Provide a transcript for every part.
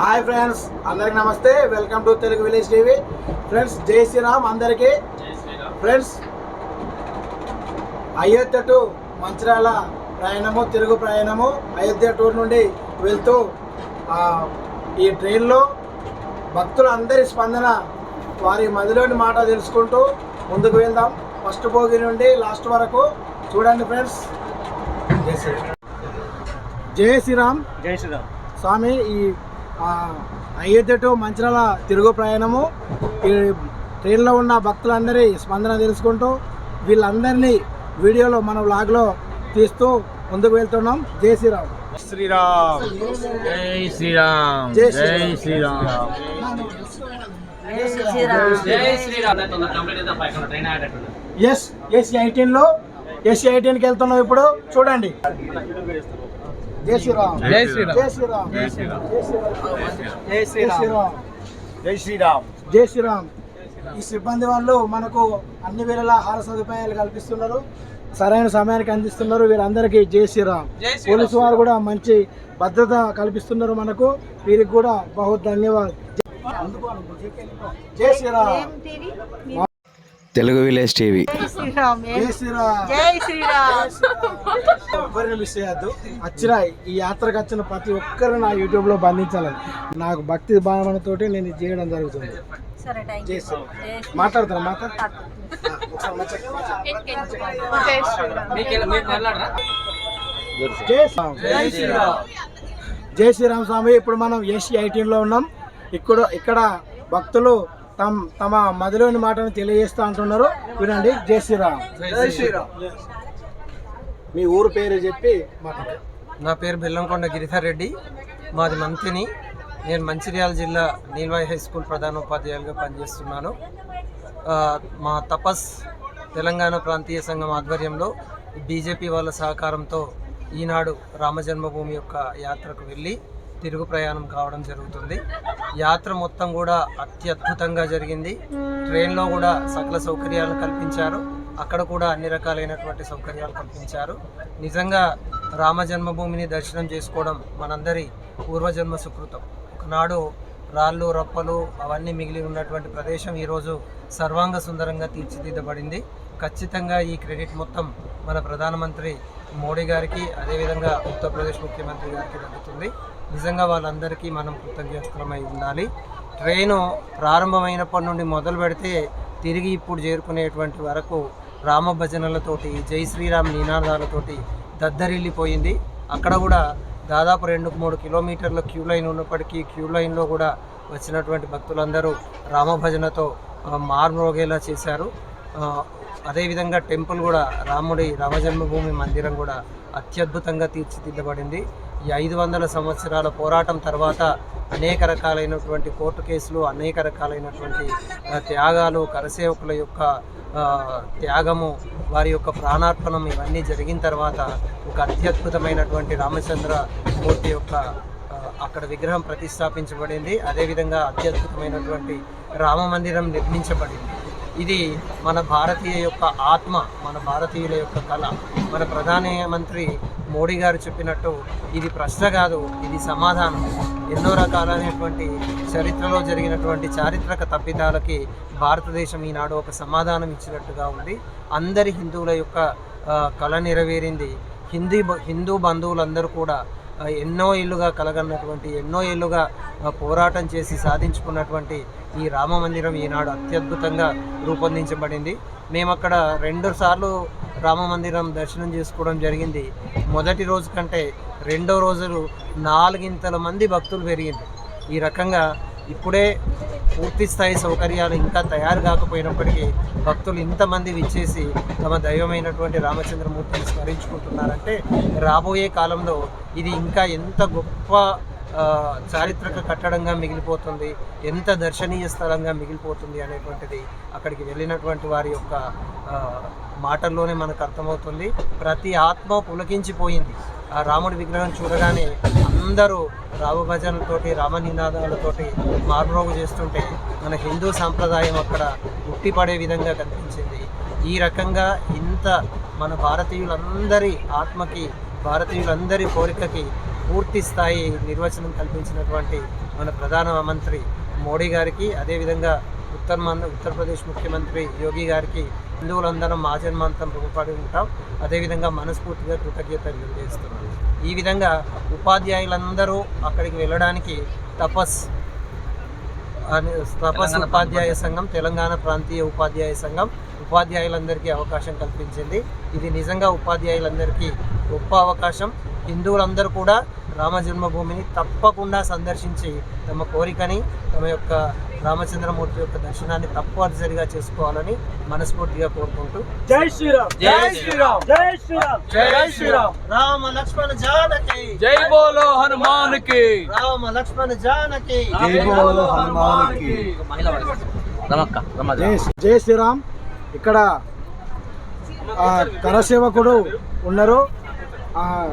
Hi friends అందరికి నమస్తే. Welcome to Telugu village TV friends జై శ్రీరామ్ అందరికీ. ఫ్రెండ్స్ అయోధ్య టు మంచిర్యాల ప్రయాణము తిరుగు ప్రయాణము అయోధ్య టూర్ నుండి వెళ్తూ ఈ ట్రైన్లో భక్తులందరి స్పందన వారి మదిలోని మాట తెలుసుకుంటూ ముందుకు వెళ్దాం. ఫస్ట్ భోగి నుండి లాస్ట్ వరకు చూడండి ఫ్రెండ్స్ జై శ్రీరామ్. జై శ్రీరామ్. జై శ్రీరామ్. స్వామి ఈ ఆ, అయోధ్య టు మంచిర్యాల తిరుగు ప్రయాణము. ఈ ట్రైన్లో ఉన్న భక్తులందరి స్పందన తెలుసుకుంటూ వీళ్ళందరినీ వీడియోలో మన వ్లాగ్లో తీస్తూ ముందుకు వెళ్తున్నాం. జై శ్రీరామ్. శ్రీరామ్. జై శ్రీరామ్. జై శ్రీరామ్. జై ఆడేటట్టు ఎస్ ఎస్ ఎయిటీన్లో. ఎస్ ఎయిటీన్కి వెళ్తున్నాం ఇప్పుడు. చూడండి. జై శ్రీరామ్ జై శ్రీరామ్. జై శ్రీరామ్ జై శ్రీరామ్. జై శ్రీరామ్ జై శ్రీరామ్ జై శ్రీరామ్ ఈ సిబ్బంది వాళ్ళు మనకు అన్ని వేళలా ఆహార సదుపాయాలు కల్పిస్తున్నారు సరైన సమయానికి అందిస్తున్నారు వీరందరికీ జై శ్రీరామ్ పోలీసు వారు కూడా మంచి భద్రత కల్పిస్తున్నారు మనకు వీరికి కూడా బహు ధన్యవాదాలు జై శ్రీరామ్ తెలుగు విలేజ్ టీవీ. శ్రీరామ్ జై శ్రీరామ్. జై శ్రీరామ్. ఎవరిని మిస్ చేయొద్దు. వచ్చిన ఈ యాత్రకు వచ్చిన ప్రతి ఒక్కరు నా యూట్యూబ్లో బంధించాలని. నాకు భక్తి భావనతోటి నేను ఇది చేయడం జరుగుతుంది. సరే థ్యాంక్ జై శ్రీరామ్. మాట్లాడతారా మాట్లాడు? జై శ్రీరామ్. మీకు మీకు వెళ్ళాడరా జై శ్రీరామ్. జై శ్రీరామ్. జై శ్రీరామ్ స్వామి ఇప్పుడు మనం ఎస్ ఎయిటీన్లో ఉన్నాం. ఇక్కడ ఇక్కడ భక్తులు తమ తమ మదిలోని మాటను తెలియజేస్తూ అంటున్నారు. వినండి జై శ్రీరామ్. జై శ్రీరామ్. మీ ఊరు పేరు చెప్పి మాట్లాడండి నా పేరు బెల్లంకొండ గిరిధర్ రెడ్డి. మాది మంతిని. నేను మంచిర్యాల జిల్లా నీల్వాయి హై స్కూల్ ప్రధానోపాధ్యాయులుగా పనిచేస్తున్నాను. మా తపస్ తెలంగాణ ప్రాంతీయ సంఘం ఆధ్వర్యంలో బీజేపీ వాళ్ళ సహకారంతో ఈనాడు రామజన్మభూమి యొక్క యాత్రకు వెళ్ళి తిరుగు ప్రయాణం కావడం జరుగుతుంది. యాత్ర మొత్తం కూడా అత్యద్భుతంగా జరిగింది. ట్రైన్లో కూడా సకల సౌకర్యాలు కల్పించారు. అక్కడ కూడా అన్ని రకాలైనటువంటి సౌకర్యాలు కల్పించారు. నిజంగా రామ జన్మభూమిని దర్శనం చేసుకోవడం మనందరి పూర్వజన్మ సుకృతం. ఒకనాడు రాళ్ళు రప్పలు అవన్నీ మిగిలి ఉన్నటువంటి ప్రదేశం ఈరోజు సర్వాంగ సుందరంగా తీర్చిదిద్దబడింది. ఖచ్చితంగా ఈ క్రెడిట్ మొత్తం మన ప్రధానమంత్రి మోడీ గారికి అదేవిధంగా ఉత్తరప్రదేశ్ ముఖ్యమంత్రి గారికి దక్కుతుంది నిజంగా వాళ్ళందరికీ మనం కృతజ్ఞతమై ఉండాలి. ట్రైను ప్రారంభమైనప్పటి నుండి మొదలు పెడితే తిరిగి ఇప్పుడు చేరుకునేటువంటి వరకు రామ భజనలతోటి జై శ్రీరామ్ నినాదాలతోటి దద్దరిల్లిపోయింది. అక్కడ కూడా దాదాపు రెండు మూడు కిలోమీటర్ల క్యూ లైన్ ఉన్నప్పటికీ క్యూ లైన్లో కూడా వచ్చినటువంటి భక్తులందరూ రామభజనతో మార్మోగేలా చేశారు. అదేవిధంగా టెంపుల్ కూడా రాముడి రామజన్మభూమి మందిరం కూడా అత్యద్భుతంగా తీర్చిదిద్దబడింది. ఈ ఐదు వందల సంవత్సరాల పోరాటం తర్వాత అనేక రకాలైనటువంటి కోర్టు కేసులు అనేక రకాలైనటువంటి త్యాగాలు కరసేవకుల యొక్క త్యాగము వారి యొక్క ప్రాణార్పణం ఇవన్నీ జరిగిన తర్వాత ఒక అత్యద్భుతమైనటువంటి రామచంద్ర మూర్తి యొక్క అక్కడ విగ్రహం ప్రతిష్టాపించబడింది. అదేవిధంగా అత్యద్భుతమైనటువంటి రామ మందిరం నిర్మించబడింది. ఇది మన భారతీయ యొక్క ఆత్మ మన భారతీయుల యొక్క కళ. మన ప్రధానమంత్రి మోడీ గారు చెప్పినట్టు ఇది ప్రశ్న కాదు ఇది సమాధానం. ఎన్నో రకాలైనటువంటి చరిత్రలో జరిగినటువంటి చారిత్రక తప్పిదాలకి భారతదేశం ఈనాడు ఒక సమాధానం ఇచ్చినట్టుగా ఉంది. అందరి హిందువుల యొక్క కళ నెరవేరింది. హిందీ బ- హిందూ బంధువులందరూ కూడా ఎన్నో ఏళ్ళుగా కలగన్నటువంటి ఎన్నో ఏళ్ళుగా పోరాటం చేసి సాధించుకున్నటువంటి ఈ రామ మందిరం ఈనాడు అత్యద్భుతంగా రూపొందించబడింది. మేము అక్కడ రెండు సార్లు రామ మందిరం దర్శనం చేసుకోవడం జరిగింది. మొదటి రోజు కంటే రెండో రోజులు నాలుగింతల మంది భక్తులు పెరిగింది ఈ రకంగా ఇప్పుడే పూర్తి స్థాయి సౌకర్యాలు ఇంకా తయారు కాకపోయినప్పటికీ భక్తులు ఇంతమంది విచ్చేసి తమ దైవమైనటువంటి రామచంద్రమూర్తిని స్మరించుకుంటున్నారంటే రాబోయే కాలంలో ఇది ఇంకా ఎంత గొప్ప చారిత్రక కట్టడంగా మిగిలిపోతుంది ఎంత దర్శనీయ స్థలంగా మిగిలిపోతుంది అనేటువంటిది అక్కడికి వెళ్ళినటువంటి వారి యొక్క మాటల్లోనే మనకు అర్థమవుతుంది. ప్రతి ఆత్మ పులకించిపోయింది. ఆ రాముడి విగ్రహం చూడగానే అందరూ రామభజనలతోటి రామనినాదాలతోటి మార్మోగు చేస్తుంటే మన హిందూ సాంప్రదాయం అక్కడ ఉట్టిపడే విధంగా కనిపించింది. ఈ రకంగా ఇంత మన భారతీయులందరి ఆత్మకి భారతీయులందరి కోరికకి పూర్తి స్థాయి నిర్వచనం కల్పించినటువంటి మన ప్రధానమంత్రి మోడీ గారికి అదేవిధంగా ఉత్తర ఉత్తరప్రదేశ్ ముఖ్యమంత్రి యోగి గారికి హిందువులందరం మాజన్మాంతం రుణపడి ఉంటాం. అదేవిధంగా మనస్ఫూర్తిగా కృతజ్ఞతలు తెలియజేస్తున్నాం ఈ విధంగా ఉపాధ్యాయులందరూ అక్కడికి వెళ్ళడానికి తపస్ తపస్ ఉపాధ్యాయ సంఘం తెలంగాణ ప్రాంతీయ ఉపాధ్యాయ సంఘం ఉపాధ్యాయులందరికీ అవకాశం కల్పించింది. ఇది నిజంగా ఉపాధ్యాయులందరికీ గొప్ప అవకాశం. హిందువులందరూ కూడా రామ జన్మభూమిని తప్పకుండా సందర్శించి తమ కోరికని తమ యొక్క రామచంద్రమూర్తి యొక్క దర్శనాన్ని తప్పనిసరిగా చేసుకోవాలని మనస్ఫూర్తిగా కోరుకుంటూ జై శ్రీరామ్. జై శ్రీరామ్. జై శ్రీరామ్. జై శ్రీరామ్. రామ లక్ష్మణ జానకి. జై బోలో హనుమాన్కి రామ లక్ష్మణ జానకి. రమక్క రమ జై జై శ్రీరామ్. ఇక్కడ ఆ, కరసేవకుడు ఉన్నారు. ఆ,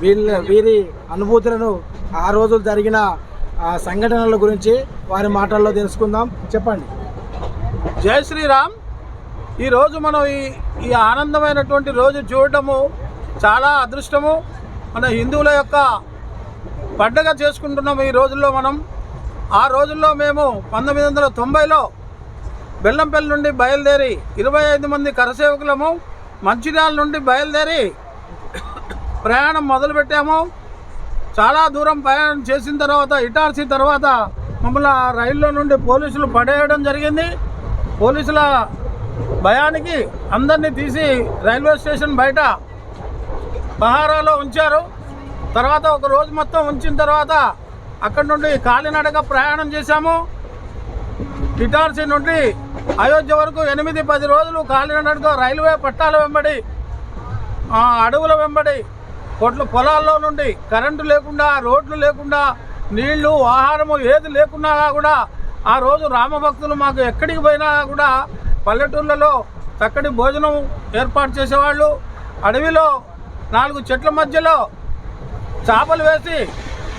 వీళ్ళ వీరి అనుభూతులను ఆ రోజులు జరిగిన సంఘటనల గురించి వారి మాటల్లో తెలుసుకుందాం. చెప్పండి. జై శ్రీరామ్. ఈరోజు మనం ఈ ఈ ఆనందమైనటువంటి రోజు చూడటము చాలా అదృష్టము. మన హిందువుల యొక్క పండగ చేసుకుంటున్నాము ఈ రోజుల్లో మనం. ఆ రోజుల్లో మేము పంతొమ్మిది వందల తొంభైలో బెల్లంపల్లి నుండి బయలుదేరి ఇరవై ఐదు మంది కరసేవకులము మంచిర్యాల నుండి బయలుదేరి ప్రయాణం మొదలుపెట్టాము. చాలా దూరం ప్రయాణం చేసిన తర్వాత ఇటార్సీ తర్వాత మమ్మల్ని రైల్లో నుండి పోలీసులు పడేయడం జరిగింది. పోలీసుల భయానికి అందరినీ తీసి రైల్వే స్టేషన్ బయట బహారాలో ఉంచారు. తర్వాత ఒక రోజు మొత్తం ఉంచిన తర్వాత అక్కడి నుండి కాలినడక ప్రయాణం చేశాము. ఇటార్సీ నుండి అయోధ్య వరకు ఎనిమిది పది రోజులు కాలినడక రైల్వే పట్టాల వెంబడి అడవుల వెంబడి కొట్ల పొలాల్లో నుండి కరెంటు లేకుండా రోడ్లు లేకుండా నీళ్ళు ఆహారము ఏది లేకున్నా కూడా ఆ రోజు రామభక్తులు మాకు ఎక్కడికి పోయినా కూడా పల్లెటూళ్ళలో చక్కటి భోజనం ఏర్పాటు చేసేవాళ్ళు. అడవిలో నాలుగు చెట్ల మధ్యలో చేపలు వేసి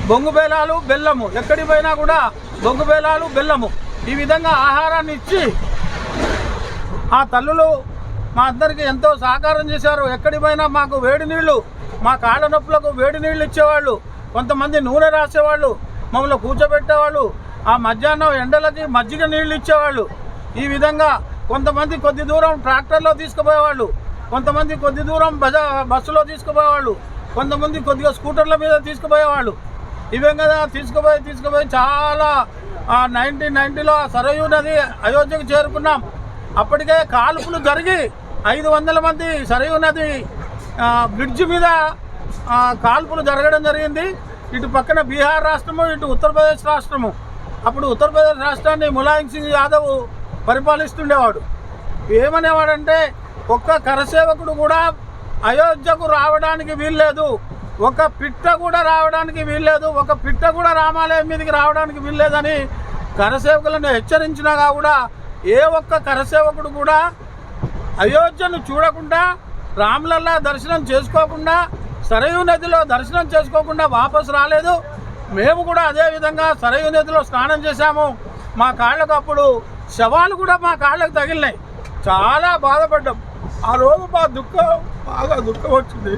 బొంగు బేలాలు బెల్లము. ఎక్కడికి పోయినా కూడా బొంగు బేలాలు బెల్లము. ఈ విధంగా ఆహారాన్ని ఇచ్చి ఆ తల్లులు మా అందరికి ఎంతో సహకారం చేశారు. ఎక్కడికి పోయినా మాకు వేడి నీళ్ళు మా కాళ్ళ నొప్పులకు వేడి నీళ్ళు ఇచ్చేవాళ్ళు కొంతమంది నూనె రాసేవాళ్ళు మమ్మల్ని కూర్చోబెట్టేవాళ్ళు ఆ మధ్యాహ్నం ఎండలకి మజ్జిగ నీళ్ళు ఇచ్చేవాళ్ళు. ఈ విధంగా కొంతమంది కొద్ది దూరం ట్రాక్టర్లో తీసుకుపోయేవాళ్ళు కొంతమంది కొద్ది దూరం బజ బస్సులో తీసుకుపోయేవాళ్ళు కొంతమంది కొద్దిగా స్కూటర్ల మీద తీసుకుపోయేవాళ్ళు. ఇవే కదా తీసుకుపోయి తీసుకుపోయి చాలా నైన్టీన్ నైన్టీలో సరయూ నది అయోధ్యకు చేరుకున్నాం. అప్పటికే కాల్పులు జరిగి ఐదు వందల మంది సరయూ నది బ్రిడ్జ్ మీద కాల్పులు జరగడం జరిగింది. ఇటు పక్కన బీహార్ రాష్ట్రము ఇటు ఉత్తరప్రదేశ్ రాష్ట్రము. అప్పుడు ఉత్తరప్రదేశ్ రాష్ట్రాన్ని ములాయం సింగ్ యాదవ్ పరిపాలిస్తుండేవాడు. ఏమనేవాడంటే ఒక్క కరసేవకుడు కూడా అయోధ్యకు రావడానికి వీల్లేదు. ఒక పిట్ట కూడా రావడానికి వీల్లేదు. ఒక పిట్ట కూడా రామాలయం మీదకి రావడానికి వీల్లేదని కరసేవకులను హెచ్చరించినా కూడా ఏ ఒక్క కరసేవకుడు కూడా అయోధ్యను చూడకుండా రామ్లల్లా దర్శనం చేసుకోకుండా సరయూ నదిలో దర్శనం చేసుకోకుండా వాపసు రాలేదు. మేము కూడా అదే విధంగా సరయూ నదిలో స్నానం చేశాము. మా కాళ్ళకు అప్పుడు శవాలు కూడా మా కాళ్ళకు తగిలినాయి. చాలా బాధపడ్డాం. ఆ రోజు మా దుఃఖం బాగా దుఃఖం వచ్చింది.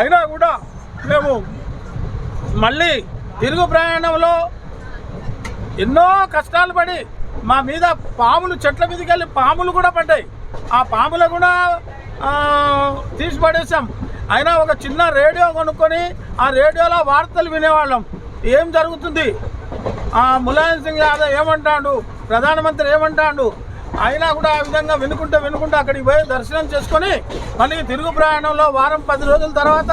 అయినా కూడా మేము మళ్ళీ తిరుగు ప్రయాణంలో ఎన్నో కష్టాలు పడి మా మీద పాములు చెట్ల మీదకి వెళ్ళి పాములు కూడా పడ్డాయి. ఆ పాములు కూడా తీసి పడేసాం అయినా ఒక చిన్న రేడియో కొనుక్కొని ఆ రేడియోలో వార్తలు వినేవాళ్ళం. ఏం జరుగుతుంది? ములాయం సింగ్ యాదవ్ ఏమంటాడు? ప్రధానమంత్రి ఏమంటాడు? అయినా కూడా ఆ విధంగా వినుకుంటూ వినుకుంటూ అక్కడికి పోయి దర్శనం చేసుకొని మళ్ళీ తిరుగు ప్రయాణంలో వారం పది రోజుల తర్వాత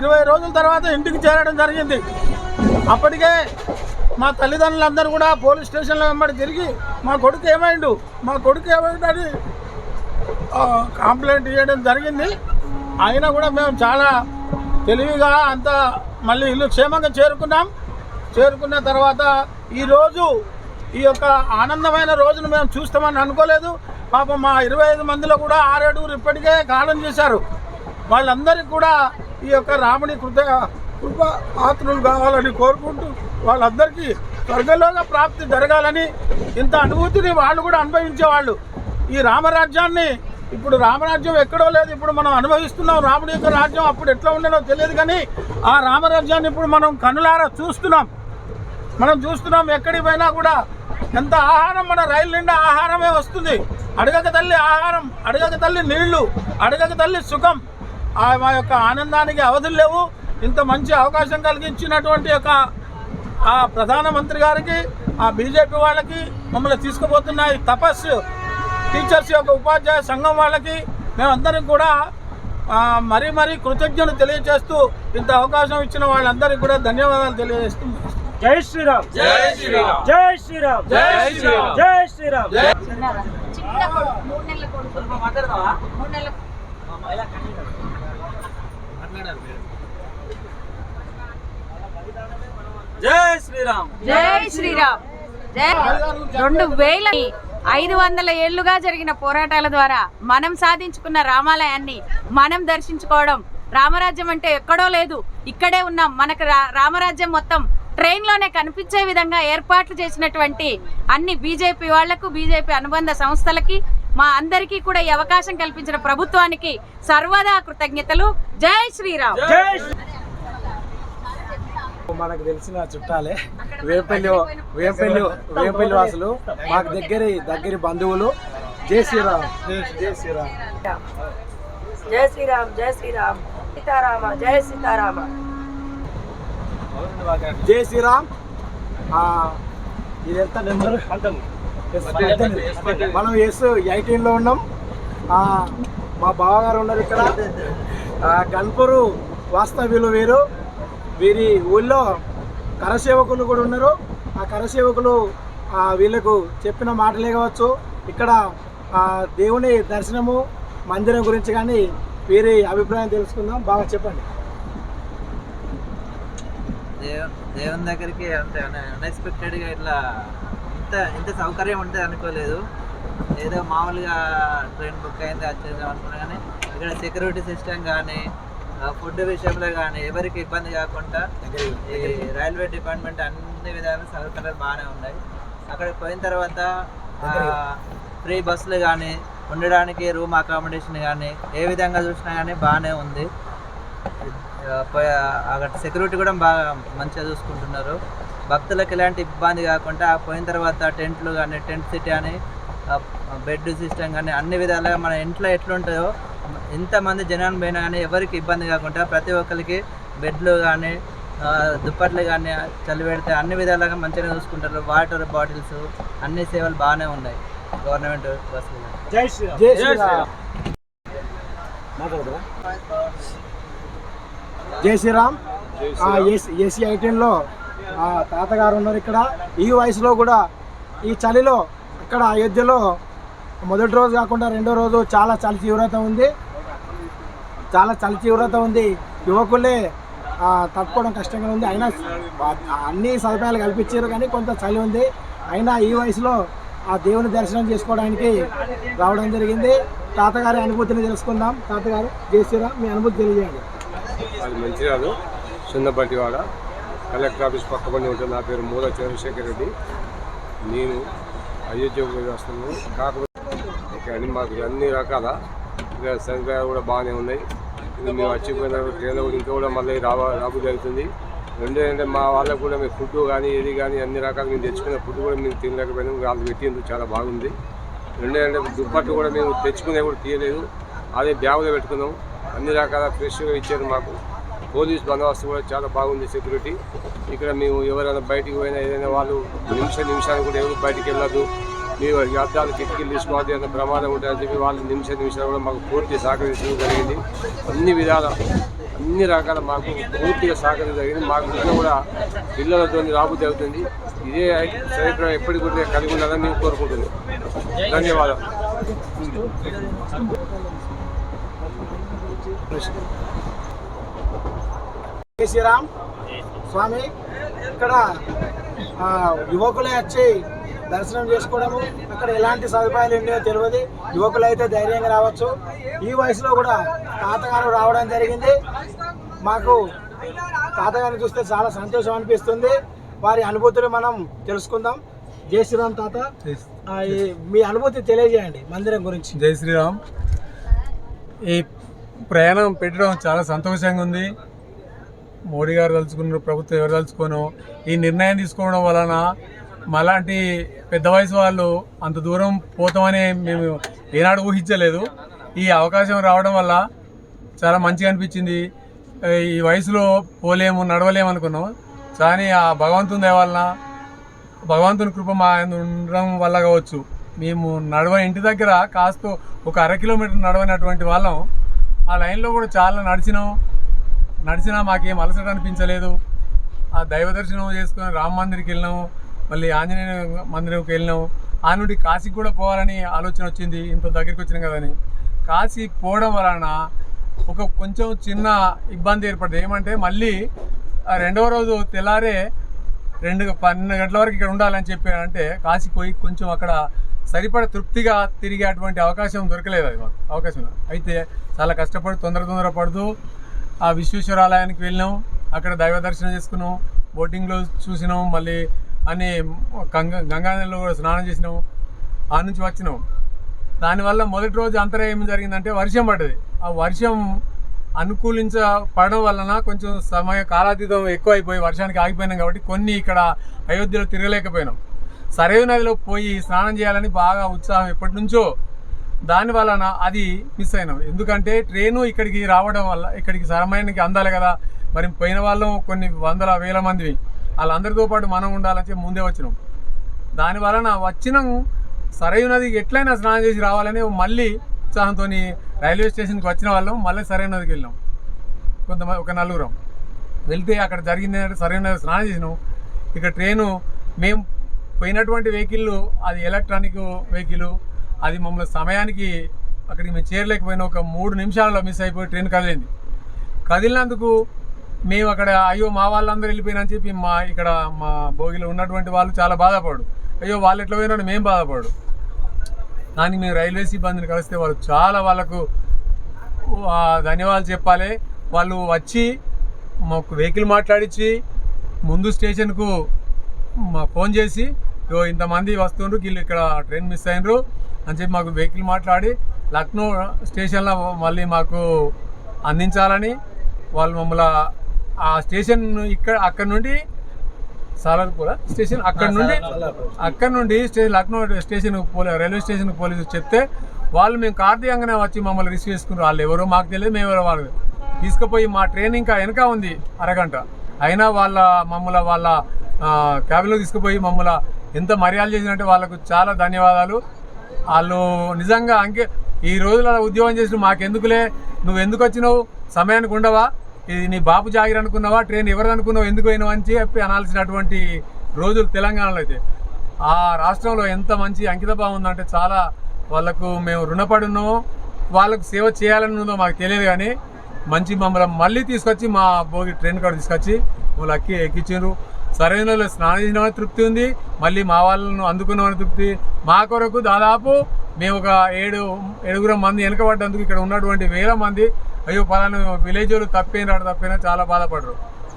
ఇరవై రోజుల తర్వాత ఇంటికి చేరడం జరిగింది. అప్పటికే మా తల్లిదండ్రులందరూ కూడా పోలీస్ స్టేషన్లో వెంబడి తిరిగి మా కొడుకు ఏమైండు? మా కొడుకు ఏమైండు? అని కంప్లైంట్ చేయడం జరిగింది. అయినా కూడా మేము చాలా తెలివిగా అంతా మళ్ళీ ఇల్లు క్షేమంగా చేరుకున్నాం. చేరుకున్న తర్వాత ఈరోజు ఈ యొక్క ఆనందమైన రోజును మేము చూస్తామని అనుకోలేదు. పాపం మా ఇరవై ఐదు మందిలో కూడా ఆరేడుగురు ఇప్పటికే కాలం చేశారు. వాళ్ళందరికీ కూడా ఈ యొక్క రాముని కృత కృప పాత్రులు కావాలని కోరుకుంటూ వాళ్ళందరికీ త్వరగలోగా ప్రాప్తి జరగాలని ఇంత అనుభూతిని వాళ్ళు కూడా అనుభవించేవాళ్ళు. ఈ రామరాజ్యాన్ని ఇప్పుడు రామరాజ్యం ఎక్కడో లేదు. ఇప్పుడు మనం అనుభవిస్తున్నాం రాముడి యొక్క రాజ్యం అప్పుడు ఎట్లా ఉండేదో తెలియదు కానీ ఆ రామరాజ్యాన్ని ఇప్పుడు మనం కనులారా చూస్తున్నాం. మనం చూస్తున్నాం ఎక్కడికి పోయినా కూడా ఎంత ఆహారం మన రైలు నిండా ఆహారమే వస్తుంది. అడగక తల్లి ఆహారం అడగక తల్లి నీళ్ళు అడగక తల్లి సుఖం. ఆ మా యొక్క ఆనందానికి అవధులు లేవు. ఇంత మంచి అవకాశం కలిగించినటువంటి యొక్క ఆ ప్రధానమంత్రి గారికి ఆ బీజేపీ వాళ్ళకి మమ్మల్ని తీసుకుపోతున్న ఈ తపస్సు. టీచర్స్ యొక్క ఉపాధ్యాయ సంఘం వాళ్ళకి మేమందరం కూడా మరీ మరీ కృతజ్ఞతలు తెలియజేస్తూ ఇంత అవకాశం ఇచ్చిన వాళ్ళందరికీ కూడా ధన్యవాదాలు తెలియజేస్తూ జై శ్రీరామ్. జై శ్రీరామ్. జై శ్రీరామ్. జై శ్రీరామ్. జై శ్రీరామ్. జై శ్రీరామ్. జై శ్రీరామ్. జై. రెండు వేల ఐదు వందల ఏళ్ళుగా జరిగిన పోరాటాల ద్వారా మనం సాధించుకున్న రామాలయాన్ని మనం దర్శించుకోవడం రామరాజ్యం అంటే ఎక్కడో లేదు. ఇక్కడే ఉన్నాం మనకు రా- రామరాజ్యం మొత్తం ట్రైన్లోనే కనిపించే విధంగా ఏర్పాట్లు చేసినటువంటి అన్ని బీజేపీ వాళ్ళకు బీజేపీ అనుబంధ సంస్థలకి మా అందరికీ కూడా ఈ అవకాశం కల్పించిన ప్రభుత్వానికి సర్వదా కృతజ్ఞతలు. జై శ్రీరామ్. మనకు తెలిసిన చుట్టాలే. వేపల్లి వేపల్లి వేపల్లి వాసులు మాకు దగ్గరి దగ్గరి బంధువులు. జై శ్రీరామ్. జై శ్రీరామ్. జై శ్రీరామ్ జై శ్రీరామ్. సీతారామ జై సీతారామ. జై శ్రీరామ్. ఆ, ఇది ఎంత నెంబర్? మనం ఎస్ ఎయిటీన్లో ఉన్నాం. ఆ, మా బావగారు ఉన్నారు ఇక్కడ. ఆ, గన్పూరు వాస్తవ్యులు వీరు. వీరి ఊళ్ళో కరసేవకులు కూడా ఉన్నారు. ఆ కరసేవకులు ఆ, వీళ్ళకు చెప్పిన మాటలే కావచ్చు. ఇక్కడ ఆ, దేవుని దర్శనము మందిరం గురించి కానీ వీరి అభిప్రాయం తెలుసుకుందాం. బాగా చెప్పండి. దేవుని దగ్గరికి అంత అన్ఎక్స్పెక్టెడ్గా ఇట్లా ఇంత ఇంత సౌకర్యం ఉంటుంది అనుకోలేదు. ఏదో మామూలుగా ట్రైన్ బుక్ అయింది వచ్చేద్దాం అనుకున్నా కానీ ఇక్కడ సెక్యూరిటీ సిస్టమ్ కానీ ఫుడ్ విషయంలో కానీ ఎవరికి ఇబ్బంది కాకుండా ఈ రైల్వే డిపార్ట్మెంట్ అన్ని విధాల సౌకర్యాలు బాగానే ఉన్నాయి. అక్కడికి పోయిన తర్వాత ఫ్రీ బస్సులు కానీ ఉండడానికి రూమ్ అకామిడేషన్ కానీ ఏ విధంగా చూసినా కానీ బాగానే ఉంది. అక్కడ సెక్యూరిటీ కూడా బాగా మంచిగా చూసుకుంటున్నారు. భక్తులకు ఎలాంటి ఇబ్బంది కాకుండా ఆ పోయిన తర్వాత టెంట్లు కానీ టెంట్ సిటీ అని బెడ్ సిస్టమ్ కానీ అన్ని విధాలుగా మన ఇంట్లో ఎట్లుంటాయో ఎంతమంది జనాన్ని పోయినా కానీ ఎవరికి ఇబ్బంది కాకుండా ప్రతి ఒక్కరికి బెడ్లు కానీ దుప్పట్లు కానీ చలి పెడితే అన్ని విధాలుగా మంచిగా చూసుకుంటారు. వాటర్ బాటిల్స్ అన్ని సేవలు బాగానే ఉన్నాయి. గవర్నమెంట్ బస్సులు జై శ్రీరామ్. జై శ్రీరామ్. మాట్లాడదురా? జై శ్రీరామ్. ఏసీ ఎయిటీన్లో తాతగారు ఉన్నారు ఇక్కడ. ఈ వయసులో కూడా ఈ చలిలో ఇక్కడ అయోధ్యలో మొదటి రోజు కాకుండా రెండో రోజు చాలా చలి తీవ్రత ఉంది. చాలా చలి తీవ్రత ఉంది. యువకులే తట్టుకోవడం కష్టంగా ఉంది. అయినా అన్ని సదుపాయాలు కల్పించారు కానీ కొంత చలి ఉంది. అయినా ఈ వయసులో ఆ దేవుని దర్శనం చేసుకోవడానికి రావడం జరిగింది. తాతగారి అనుభూతిని తెలుసుకుందాం. తాతగారు జై మీ అనుభూతి తెలియజేయండి. అది మంచిర్యాలు సున్నపట్టివాడ కలెక్టర్ ఆఫీస్ పక్కపడి ఉంటుంది. నా పేరు మూల చంద్రశేఖర్ రెడ్డి. నేను అయోధ్య వస్తున్నాను కాకపోతే కానీ మాకు అన్ని రకాల ఇంకా సదుపాయాలు కూడా బాగానే ఉన్నాయి. ఇది మేము వచ్చిపోయిన ట్రైన్లో కూడా ఇంకా కూడా మళ్ళీ రావా రాబు జరుగుతుంది. రెండు ఏంటంటే మా వాళ్ళకు కూడా మేము ఫుడ్ కానీ ఏది కానీ అన్ని రకాలు మేము తెచ్చుకున్న ఫుడ్ కూడా మేము తినలేకపోయినాము వాళ్ళు పెట్టింది చాలా బాగుంది. రెండు ఏంటంటే దుప్పట్లు కూడా మేము తెచ్చుకునే కూడా తీయలేదు. అదే బ్యాగులో పెట్టుకున్నాం. అన్ని రకాల ఫ్రెష్గా ఇచ్చారు మాకు. పోలీస్ బందోబస్తు కూడా చాలా బాగుంది సెక్యూరిటీ. ఇక్కడ మేము ఎవరైనా బయటికి పోయినా ఏదైనా వాళ్ళు నిమిషం నిమిషానికి కూడా ఎవరు బయటికి వెళ్ళదు మేము అద్దాలు కిటికీలు తీసుకోవాలి అన్న ప్రమాదం ఉంటుందని చెప్పి వాళ్ళు నిమిష నిమిషాలు కూడా మాకు పూర్తి సహకరించడం జరిగింది. అన్ని విధాల అన్ని రకాల మాకు పూర్తిగా సహకరించడం జరిగింది. మాకు ఇంకా కూడా పిల్లలతో రాబు జరుగుతుంది ఇదే చరిత్ర ఎప్పటికి కూడా కలిగి ఉండాలని మేము కోరుకుంటున్నాం. ధన్యవాదాలు. శ్రీరామ్ స్వామి ఇక్కడ యువకులే వచ్చి దర్శనం చేసుకోవడము అక్కడ ఎలాంటి సదుపాయాలు ఉన్నాయో తెలియదు. యువకులు అయితే ధైర్యంగా రావచ్చు. ఈ వయసులో కూడా తాతగారు రావడం జరిగింది. మాకు తాతగారిని చూస్తే చాలా సంతోషం అనిపిస్తుంది. వారి అనుభూతులు మనం తెలుసుకుందాం. జై శ్రీరామ్ తాత. మీ అనుభూతి తెలియజేయండి మందిరం గురించి. జై శ్రీరామ్. ఈ ప్రయాణం పెట్టడం చాలా సంతోషంగా ఉంది. మోడీ గారు తలుచుకున్నారు ప్రభుత్వం ఎవరు తలుచుకోనో. ఈ నిర్ణయం తీసుకోవడం వలన మలాంటి పెద్ద వయసు వాళ్ళు అంత దూరం పోతామని మేము ఏనాడు ఊహించలేదు. ఈ అవకాశం రావడం వల్ల చాలా మంచిగా అనిపించింది. ఈ వయసులో పోలేము నడవలేము అనుకున్నాం. కానీ ఆ భగవంతుని దయవలన భగవంతుని కృప మా ఉండడం వల్ల కావచ్చు. మేము నడవ ఇంటి దగ్గర కాస్త ఒక అర కిలోమీటర్ నడవనటువంటి వాళ్ళం. ఆ లైన్లో కూడా చాలా నడిచినాం. నడిచినా మాకేం అలసట అనిపించలేదు. ఆ దైవ దర్శనం చేసుకొని రామ మందిరికి వెళ్ళినాము మళ్ళీ ఆంజనేయ మందిరంకి వెళ్ళినాం ఆ నుండి కాశీకి కూడా పోవాలని ఆలోచన వచ్చింది. ఇంత దగ్గరికి వచ్చినాం కదని కాశీ పోవడం వలన ఒక కొంచెం చిన్న ఇబ్బంది ఏర్పడింది. ఏమంటే మళ్ళీ రెండవ రోజు తెల్లారే రెండు పన్నెండు గంటల వరకు ఇక్కడ ఉండాలని చెప్పారంటే కాశీ పోయి కొంచెం అక్కడ సరిపడ తృప్తిగా తిరిగేటువంటి అవకాశం దొరకలేదు అది మాకు. అవకాశం అయితే చాలా కష్టపడి తొందర తొందర పడుతూ ఆ విశ్వేశ్వరాలయానికి వెళ్ళినాం. అక్కడ దైవ దర్శనం చేసుకున్నాం. బోటింగ్లో చూసినాం. మళ్ళీ అని గంగా గంగా నదిలో కూడా స్నానం చేసినాము. ఆ నుంచి వచ్చినాం దానివల్ల మొదటి రోజు అంతరాయం జరిగిందంటే వర్షం పడ్డది. ఆ వర్షం అనుకూలించ పడడం వలన కొంచెం సమయ కాలాతీతం ఎక్కువైపోయి వర్షానికి ఆగిపోయినాం కాబట్టి కొన్ని ఇక్కడ అయోధ్యలో తిరగలేకపోయినాం. సరైన నదిలో పోయి స్నానం చేయాలని బాగా ఉత్సాహం ఎప్పటి నుంచో దాని వలన అది మిస్ అయినాం. ఎందుకంటే ట్రైను ఇక్కడికి రావడం వల్ల ఇక్కడికి సమయానికి అందాలి కదా. మరి పోయిన వాళ్ళం కొన్ని వందల వేల మంది వాళ్ళందరితో పాటు మనం ఉండాలని చెప్పి ముందే వచ్చినాం. దాని వలన వచ్చినాం. సరైన నదికి ఎట్లయినా స్నానం చేసి రావాలని మళ్ళీ ఉత్సాహంతో రైల్వే స్టేషన్కి వచ్చిన వాళ్ళం. మళ్ళీ సరైన నదికి వెళ్ళాం. కొంతమంది ఒక నలుగురం. వెళ్తే అక్కడ జరిగింది ఏంటంటే సరైన నది స్నానం చేసినాం. ఇక ట్రైను మేము పోయినటువంటి వెహికల్ అది ఎలక్ట్రానిక్ వెహికల్ అది మమ్మల్ని సమయానికి అక్కడికి మేము చేరలేకపోయినా ఒక మూడు నిమిషాల్లో మిస్ అయిపోయి ట్రైన్ కదిలింది. కదిలినందుకు మేము అక్కడ అయ్యో మా వాళ్ళందరూ వెళ్ళిపోయినని చెప్పి మా ఇక్కడ మా భోగిలో ఉన్నటువంటి వాళ్ళు చాలా బాధపడు. అయ్యో వాళ్ళు ఎట్లా పోయినా మేము బాధపడు. కానీ మేము రైల్వే సిబ్బందిని కలిస్తే వాళ్ళు చాలా వాళ్ళకు ధన్యవాదాలు చెప్పాలి. వాళ్ళు వచ్చి మాకు వెహికల్ మాట్లాడించి ముందు స్టేషన్కు మా ఫోన్ చేసి ఇంతమంది వస్తుండ్రు వీళ్ళు ఇక్కడ ట్రైన్ మిస్ అయినరు అని చెప్పి మాకు వెహికల్ మాట్లాడి లక్నో స్టేషన్లో మళ్ళీ మాకు అందించాలని వాళ్ళు మమ్మల్ని ఆ స్టేషన్ ఇక్కడ అక్కడ నుండి సాలార్పూర్? స్టేషన్ అక్కడ నుండి అక్కడ నుండి స్టేషన్ లక్నో స్టేషన్ పోలీ రైల్వే స్టేషన్ పోలీసు చెప్తే వాళ్ళు మేము కార్తీయంగానే వచ్చి మమ్మల్ని రిసీవ్ చేసుకున్నారు. వాళ్ళు ఎవరో మాకు తెలియదు మేము ఎవరో వాళ్ళు. తీసుకుపోయి మా ట్రైన్ ఇంకా వెనక ఉంది అరగంట. అయినా వాళ్ళ మమ్మల్ని వాళ్ళ క్యాబిన్లో తీసుకుపోయి మమ్మల్ని ఎంత మర్యాద చేసినట్టే వాళ్ళకు చాలా ధన్యవాదాలు. వాళ్ళు నిజంగా అంకే ఈ రోజుల ఉద్యోగం చేసిన మాకెందుకులే? నువ్వు ఎందుకు వచ్చినావు? సమయానికి ఉండవా? ఇది నీ బాపు జాగిరి అనుకున్నావా? ట్రైన్ ఎవరు అనుకున్నావు? ఎందుకు పోయినావు? అని చెప్పి అనాల్సినటువంటి రోజులు తెలంగాణలో అయితే. ఆ రాష్ట్రంలో ఎంత మంచి అంకిత భావం ఉందంటే చాలా వాళ్ళకు మేము రుణపడి ఉన్నామో వాళ్ళకు సేవ చేయాలని ఉందో మాకు తెలియదు కానీ మంచి మమ్మల్ని మళ్ళీ తీసుకొచ్చి మా భోగి ట్రైన్ కాడ తీసుకొచ్చి వాళ్ళు అక్కి ఎక్కించారు సరైన వాళ్ళు స్నానం చేసిన తృప్తి ఉంది మళ్ళీ మా వాళ్ళను అందుకున్న తృప్తి. మా కొరకు దాదాపు మేము ఒక ఏడు ఏడుగురం మంది వెనుకబడ్డందుకు ఇక్కడ ఉన్నటువంటి వేల మంది అయ్యో పలానా విలేజ్ వాళ్ళు తప్పైన తప్పైనా చాలా బాధపడరు.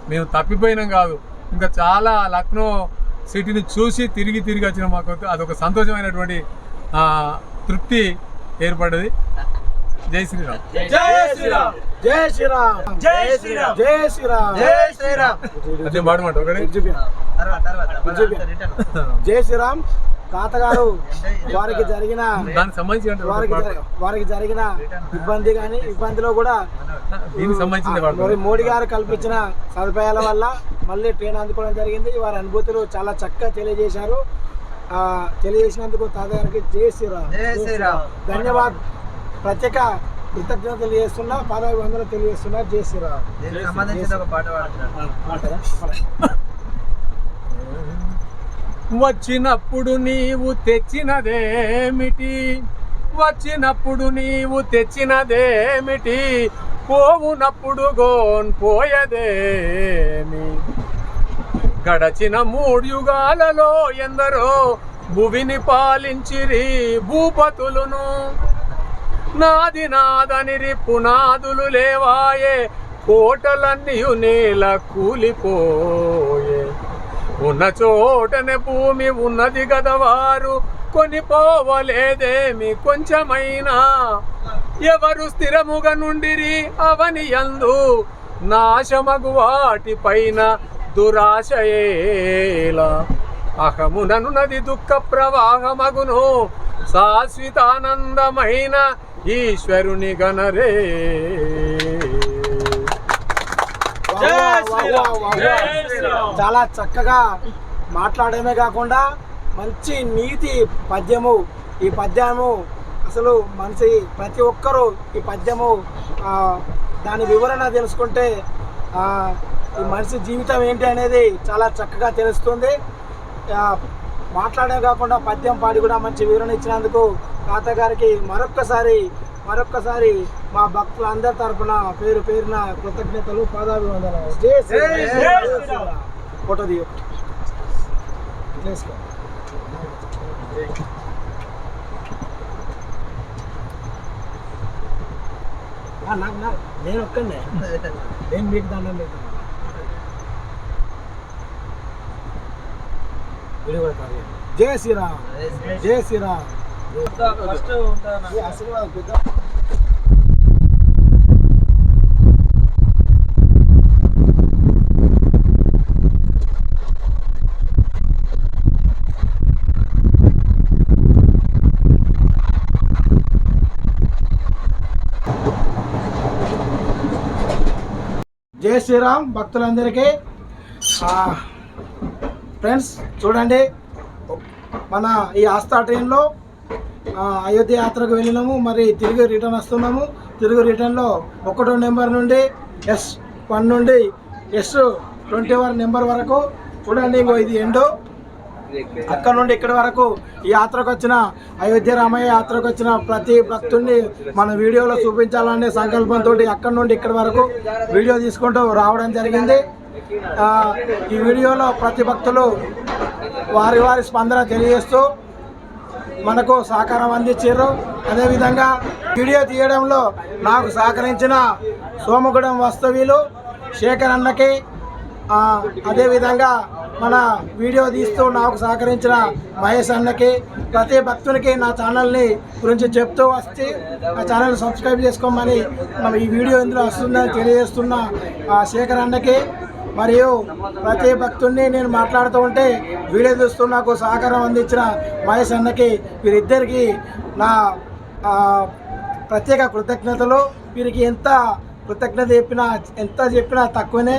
మేము తప్పిపోయినాం కాదు. ఇంకా చాలా లక్నో సిటీని చూసి తిరిగి తిరిగి వచ్చిన మాకు అదొక సంతోషమైనటువంటి ఆ, తృప్తి ఏర్పడ్డది. జై శ్రీరామ్. జై శ్రీరామ్. జై శ్రీరామ్. జై శ్రీరామ్. జై శ్రీరామ్. జై శ్రీరామ్. అదే పాడమాట ఒకటి. తర్వాత తర్వాత మళ్ళా రిటర్న్ జై శ్రీరామ్. తాతగారు వారికి జరిగిన వారికి వారికి జరిగిన ఇబ్బంది కానీ ఇబ్బందిలో కూడా మరి మోడీ గారు కల్పించిన సదుపాయాల వల్ల మళ్ళీ ట్రైన్ అందుకోవడం జరిగింది. వారి అనుభూతులు చాలా చక్కగా తెలియజేశారు. ఆ, తెలియజేసినందుకు తాతగారికి జై శ్రీరామ్. జై శ్రీరామ్. ధన్యవాద్. ప్రత్యేక కృతజ్ఞతలు తెలియజేస్తున్నా పదవి వందలు తెలియజేస్తున్నా. జై శ్రీరామ్. పాట వచ్చినప్పుడు నీవు తెచ్చినదేమిటి? వచ్చినప్పుడు నీవు తెచ్చినదేమిటి? పోవునప్పుడు గోన్ పోయదేమి గడచిన మూడు యుగాలలో ఎందరో భువిని పాలించిరి భూపతులును. నాది నాదనిరి పునాదులు లేవాయే కోటలన్నీ నేల కూలిపో ఉన్న చోటనే భూమి ఉన్నది గదవారు. కొనిపోవలేదేమి కొంచెమైనా. ఎవరు స్థిరముగా నుండిరి అవని యందు. నాశమగు వాటి పైన దురాశయేల అహమునను దుఃఖ ప్రవాహమగును. శాశ్వతానందమైన ఈశ్వరుని గణరే చాలా చక్కగా మాట్లాడమే కాకుండా మంచి నీతి పద్యము. ఈ పద్యము అసలు మనిషి ప్రతి ఒక్కరూ ఈ పద్యము దాని వివరణ తెలుసుకుంటే ఈ మనిషి జీవితం ఏంటి అనేది చాలా చక్కగా తెలుస్తుంది. ఆ, మాట్లాడమే కాకుండా పద్యం పాడి కూడా మంచి వివరణ ఇచ్చినందుకు తాతగారికి మరొక్కసారి మరొక్కసారి మా భక్తులందరి తరపున పేరు పేరున కృతజ్ఞతలు పాదాభివందనాలు. జై శ్రీరామ్. ఫోటో దిగు తీసుకో. ఆ, నాకు నాకు నేను ఒక్కనే నేను మీకు దండం పెడతాను. వీడు కూడా కాదు. జై శ్రీరామ్. జై శ్రీరామ్. ఫస్ట్ ఈ ఆశీర్వాదం శ్రీరామ్ భక్తులందరికీ. ఫ్రెండ్స్ చూడండి. మన ఈ ఆస్థా ట్రైన్లో అయోధ్య యాత్రకు వెళ్ళినాము. మరి తిరిగి రిటర్న్ వస్తున్నాము. తిరిగి రిటర్న్లో ఒకటో నెంబర్ నుండి ఎస్ వన్ నుండి ఎస్ ట్వంటీ వన్ నెంబర్ వరకు. చూడండి ఇంకో ఇది ఎండో. అక్కడ నుండి ఇక్కడ వరకు ఈ యాత్రకు వచ్చిన అయోధ్య రామయ్య యాత్రకు వచ్చిన ప్రతి భక్తుడిని మన వీడియోలో చూపించాలనే సంకల్పంతో అక్కడ నుండి ఇక్కడ వరకు వీడియో తీసుకుంటూ రావడం జరిగింది. ఈ వీడియోలో ప్రతి భక్తులు వారి వారి స్పందన తెలియజేస్తూ మనకు సహకారం అందించారు. అదేవిధంగా వీడియో తీయడంలో నాకు సహకరించిన సోమగూడెం వస్తవీలు శేఖర్ అన్నకి అదేవిధంగా మన వీడియో తీస్తూ నాకు సహకరించిన మహేష్ అన్నకి ప్రతి భక్తునికి నా ఛానల్ని గురించి చెప్తూ వస్తే ఆ ఛానల్ సబ్స్క్రైబ్ చేసుకోమని ఈ వీడియో ఇందులో వస్తుందని తెలియజేస్తున్న ఆ, శేఖర్ అన్నకి మరియు ప్రతి భక్తుడిని నేను మాట్లాడుతూ ఉంటే వీడియో చూస్తూ నాకు సహకారం అందించిన మహేష్ అన్నకి వీరిద్దరికి నా ప్రత్యేక కృతజ్ఞతలు. వీరికి ఎంత కృతజ్ఞత చెప్పినా ఎంత చెప్పినా తక్కువనే.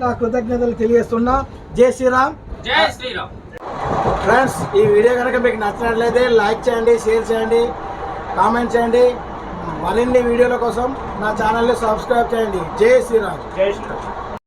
నా కృతజ్ఞతలు తెలియజేస్తున్నా. జై శ్రీరామ్. జై శ్రీరామ్. ఫ్రెండ్స్ ఈ వీడియో కనుక మీకు నచ్చినట్లయితే లైక్ చేయండి షేర్ చేయండి కామెంట్ చేయండి. మరిన్ని వీడియోల కోసం నా ఛానల్ని సబ్స్క్రైబ్ చేయండి. జై శ్రీరామ్. జై శ్రీరామ్.